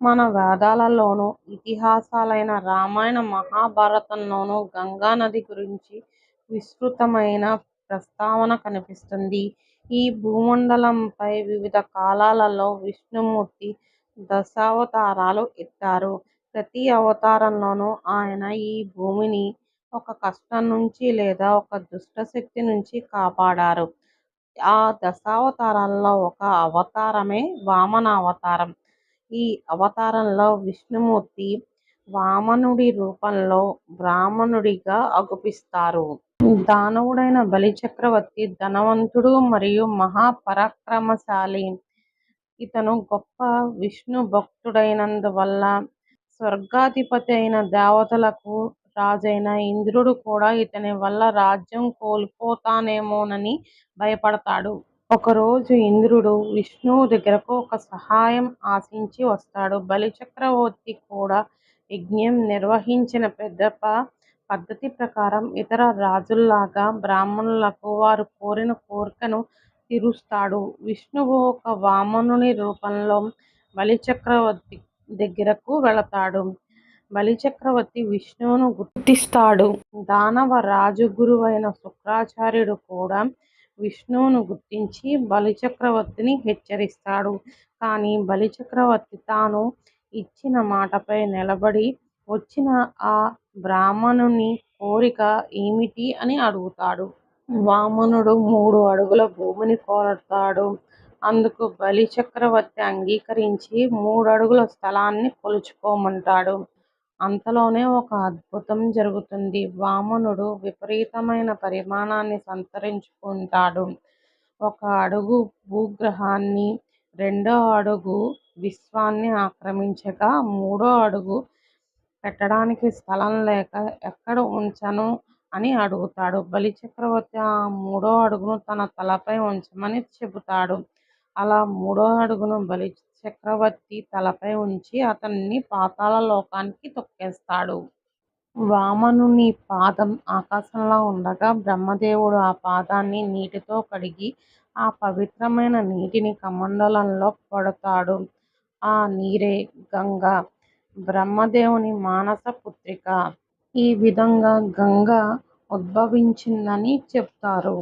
మన వేదాలలోనూ, ఇతిహాసాలైన రామాయణ మహాభారతంలోనూ గంగా నది గురించి విస్తృతమైన ప్రస్తావన కనిపిస్తుంది. ఈ భూమండలంపై వివిధ కాలాలలో విష్ణుమూర్తి దశావతారాలు ఎత్తారు. ప్రతి అవతారంలోనూ ఆయన ఈ భూమిని ఒక కష్టం నుంచి లేదా ఒక దుష్టశక్తి నుంచి కాపాడారు. ఆ దశావతారాలలో ఒక అవతారమే వామన అవతారం ఈ అవతారంలో విష్ణుమూర్తి వామనుడి రూపంలో బ్రాహ్మణుడిగా అగుపిస్తారు. దానవుడైన బలిచక్రవర్తి ధనవంతుడు మరియు మహా పరాక్రమశాలి. ఇతను గొప్ప విష్ణు భక్తుడైనందువల్ల స్వర్గాధిపతి అయిన దేవతలకు రాజైన ఇంద్రుడు కూడా ఇతని వల్ల రాజ్యం కోల్పోతానేమోనని భయపడతాడు. ఒకరోజు ఇంద్రుడు విష్ణువు దగ్గరకు ఒక సహాయం ఆశించి వస్తాడు. బలిచక్రవర్తి కూడా యజ్ఞం నిర్వహించిన పెద్దప పద్ధతి ప్రకారం ఇతర రాజుల్లాగా బ్రాహ్మణులకు వారు కోరిన కోరికను తీరుస్తాడు. విష్ణువు ఒక వామనుని రూపంలో బలిచక్రవర్తి దగ్గరకు వెళతాడు. బలిచక్రవర్తి విష్ణువును గుర్తిస్తాడు. దానవ రాజగురువైన శుక్రాచార్యుడు కూడా విష్ణువును గుర్తించి బలిచక్రవర్తిని హెచ్చరిస్తాడు. కానీ బలిచక్రవర్తి తాను ఇచ్చిన మాటపై నిలబడి వచ్చిన ఆ బ్రాహ్మణుని కోరిక ఏమిటి అని అడుగుతాడు. వామనుడు మూడు అడుగుల భూమిని కోరతాడు. అందుకు బలిచక్రవర్తి అంగీకరించి మూడు అడుగుల స్థలాన్ని కొలుచుకోమంటాడు. అంతలోనే ఒక అద్భుతం జరుగుతుంది. వామనుడు విపరీతమైన పరిమాణాన్ని సంతరించుకుంటాడు. ఒక అడుగు భూగ్రహాన్ని, రెండో అడుగు విశ్వాన్ని ఆక్రమించగా మూడో అడుగు పెట్టడానికి స్థలం లేక ఎక్కడ ఉంచను అని అడుగుతాడు. బలిచక్రవర్తి ఆ మూడో అడుగును తన తలపై ఉంచమని చెబుతాడు. అలా మూడో అడుగును బలిచక్రవర్తి తలపై ఉంచి అతన్ని పాతాల లోకానికి తొక్కేస్తాడు. వామనుని పాదం ఆకాశంలో ఉండగా బ్రహ్మదేవుడు ఆ పాదాన్ని నీటితో కడిగి ఆ పవిత్రమైన నీటిని కమండలంలో పడతాడు. ఆ నీరే గంగ. బ్రహ్మదేవుని మానస పుత్రిక. ఈ విధంగా గంగ ఉద్భవించిందని చెప్తారు